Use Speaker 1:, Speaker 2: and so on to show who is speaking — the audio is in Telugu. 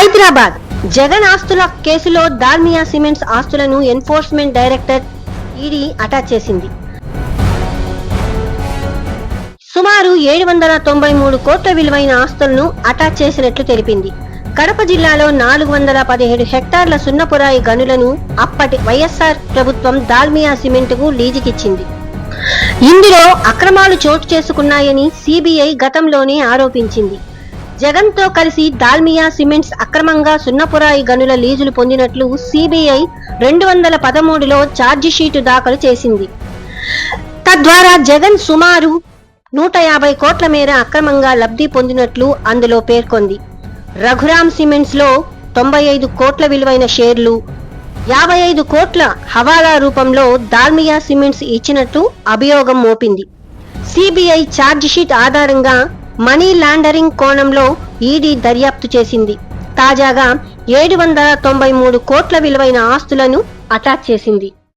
Speaker 1: హైదరాబాద్. జగన్ ఆస్తుల కేసులో దాల్మియా సిమెంట్స్ ఆస్తులను ఎన్ఫోర్స్మెంట్ డైరెక్టర్ ఈడీ అటాచ్ చేసింది. సుమారు ఏడు వందల తొంభై మూడు కోట్ల విలువైన ఆస్తులను అటాచ్ చేసినట్లు తెలిపింది. కడప జిల్లాలో నాలుగు వందల పదిహేడు హెక్టార్ల సున్నపురాయి గనులను అప్పటి వైఎస్ఆర్ ప్రభుత్వం దాల్మియా సిమెంట్కు లీజుకిచ్చింది. ఇందులో అక్రమాలు చోటు చేసుకున్నాయని సిబిఐ గతంలోనే ఆరోపించింది. జగన్తో కలిసి దాల్మియా సిమెంట్స్ అక్రమంగా సున్నపురాయి గనుల లీజులు పొందినట్లు సిబిఐ రెండు వందల పదమూడులో ఛార్జిషీటు దాఖలు చేసింది. తద్వారా జగన్ సుమారు నూట యాభై కోట్ల మేర అక్రమంగా లబ్ధి పొందినట్లు అందులో పేర్కొంది. రఘురామ్ సిమెంట్స్లో తొంభై ఐదు కోట్ల విలువైన షేర్లు యాభై ఐదు కోట్ల హవాలా రూపంలో దాల్మియా సిమెంట్స్ ఇచ్చినట్టు అభియోగం మోపింది. సిబిఐ ఛార్జిషీట్ ఆధారంగా మనీ లాండరింగ్ కోణంలో ఈడీ దర్యాప్తు చేసింది. తాజాగా ఏడు వందల తొంభై మూడు కోట్ల విలువైన ఆస్తులను అటాచ్ చేసింది.